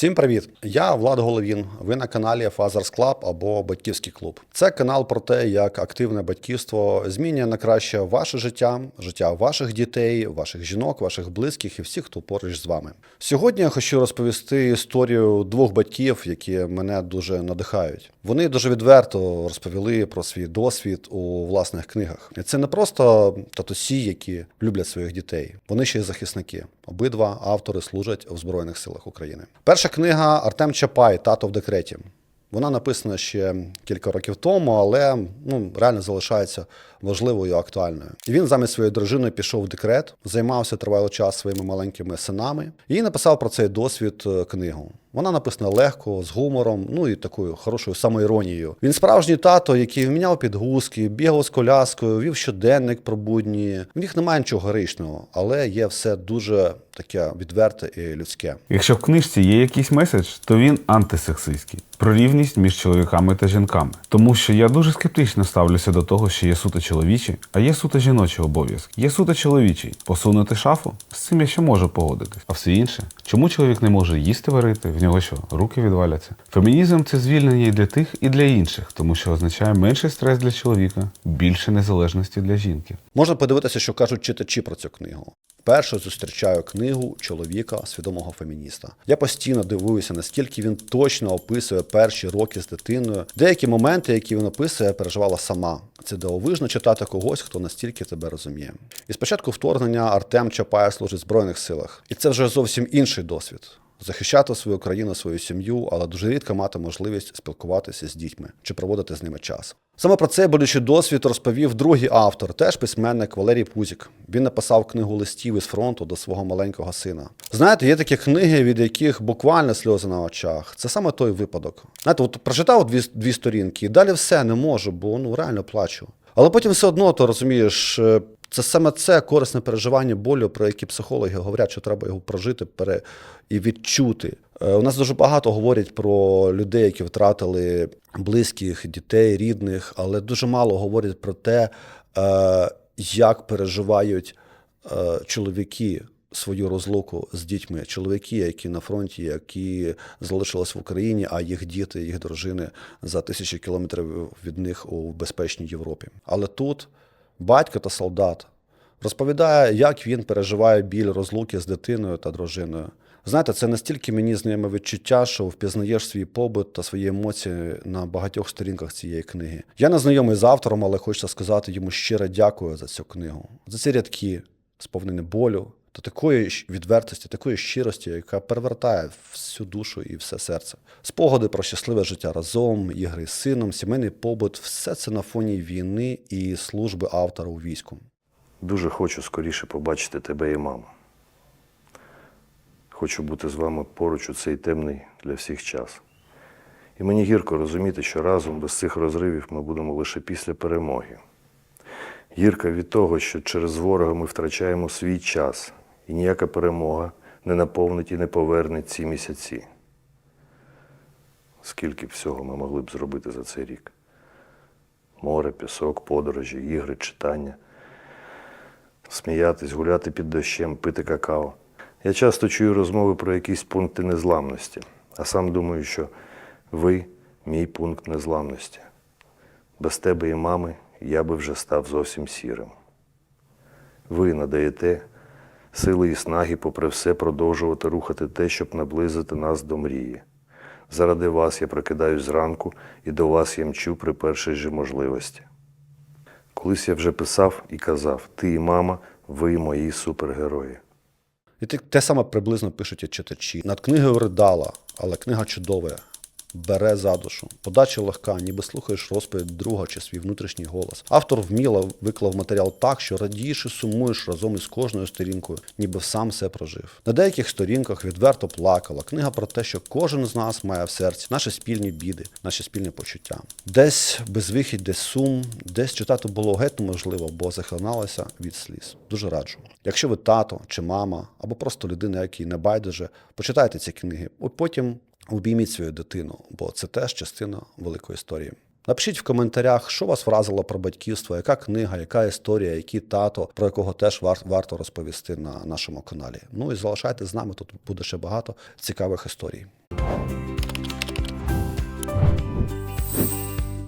Всім привіт! Я Влад Головін. Ви на каналі Fathers Club або Батьківський клуб. Це канал про те, як активне батьківство змінює на краще ваше життя, життя ваших дітей, ваших жінок, ваших близьких і всіх, хто поруч з вами. Сьогодні я хочу розповісти історію двох батьків, які мене дуже надихають. Вони дуже відверто розповіли про свій досвід у власних книгах. Це не просто татусі, які люблять своїх дітей. Вони ще й захисники. Обидва автори служать у Збройних силах України. Перша книга Артем Чапай, тато в декреті. Вона написана ще кілька років тому, але ну реально залишається важливою і актуальною. І він замість своєї дружини пішов в декрет, займався тривалий час своїми маленькими синами і написав про цей досвід е, книгу. Вона написана легко, з гумором, ну і такою хорошою самоіронією. Він справжній тато, який вміняв підгузки, бігав з коляскою, вів щоденник про будні. В них немає нічого героїчного, але є все дуже таке відверте і людське. Якщо в книжці є якийсь меседж, то він антисексистський про рівність між чоловіками та жінками. Тому що я дуже скептично ставлюся до того, що є суто чоловічі, а є суто жіночий обов'язок. Є суто чоловічий посунути шафу. З цим я ще можу погодитись. А все інше, чому чоловік не може їсти варити? Нього що, руки відваляться? Фемінізм це звільнення і для тих, і для інших, тому що означає менший стрес для чоловіка, більше незалежності для жінки. Можна подивитися, що кажуть читачі про цю книгу. Вперше зустрічаю книгу чоловіка, свідомого фемініста. Я постійно дивуюся, наскільки він точно описує перші роки з дитиною. Деякі моменти, які він описує, переживала сама. Це дивовижно читати когось, хто настільки тебе розуміє. І спочатку вторгнення Артем Чапає служить в Збройних силах. І це вже зовсім інший досвід. Захищати свою країну, свою сім'ю, але дуже рідко мати можливість спілкуватися з дітьми чи проводити з ними час. Саме про цей болючий досвід розповів другий автор, теж письменник Валерій Пузік. Він написав книгу листів із фронту до свого маленького сина. Знаєте, є такі книги, від яких буквально сльози на очах. Це саме той випадок. Знаєте, от прочитав дві, дві сторінки, і далі все не можу, бо ну реально плачу. Але потім все одно ти розумієш, е, це саме це корисне переживання болю, про які психологи говорять, що треба його прожити пере... і відчути. Е, У нас дуже багато говорять про людей, які втратили близьких, дітей, рідних, але дуже мало говорять про те, е, як переживають е, чоловіки свою розлуку з дітьми, чоловіки, які на фронті, які залишились в Україні, а їх діти, їх дружини за тисячі кілометрів від них у безпечній Європі. Але тут батько та солдат розповідає, як він переживає біль розлуки з дитиною та дружиною. Знаєте, це настільки мені знайоме відчуття, що впізнаєш свій побут та свої емоції на багатьох сторінках цієї книги. Я не знайомий з автором, але хочеться сказати йому щире дякую за цю книгу, за ці рядки, сповнені болю та такої відвертості, такої щирості, яка перевертає всю душу і все серце. Спогади про щасливе життя разом, ігри з сином, сімейний побут все це на фоні війни і служби автора у війську. Дуже хочу скоріше побачити тебе і маму. Хочу бути з вами поруч у цей темний для всіх час. І мені гірко розуміти, що разом без цих розривів ми будемо лише після перемоги. Гірко від того, що через ворога ми втрачаємо свій час, і ніяка перемога не наповнить і не поверне ці місяці. Скільки всього ми могли б зробити за цей рік? Море, пісок, подорожі, ігри, читання сміятись, гуляти під дощем, пити какао. Я часто чую розмови про якісь пункти незламності, а сам думаю, що ви мій пункт незламності. Без тебе і мами я би вже став зовсім сірим. Ви надаєте сили і снаги, попри все, продовжувати рухати те, щоб наблизити нас до мрії. Заради вас я прокидаюсь зранку і до вас я мчу при першій же можливості. Колись я вже писав і казав: ти і мама, ви мої супергерої. І те, саме приблизно пишуть і читачі. Над книгою ридала, але книга чудова. Бере за душу. Подача легка, ніби слухаєш розповідь друга чи свій внутрішній голос. Автор вміло виклав матеріал так, що радієш і сумуєш разом із кожною сторінкою, ніби сам все прожив. На деяких сторінках відверто плакала. Книга про те, що кожен з нас має в серці наші спільні біди, наші спільні почуття. Десь безвихідь, десь сум, десь читати було геть неможливо, бо захлиналася від сліз. Дуже раджу. Якщо ви тато чи мама, або просто людина, якій не байдуже, почитайте ці книги, а потім обійміть свою дитину, бо це теж частина великої історії. Напишіть в коментарях, що вас вразило про батьківство, яка книга, яка історія, який тато, про якого теж вар- варто розповісти на нашому каналі. Ну і залишайте з нами, тут буде ще багато цікавих історій.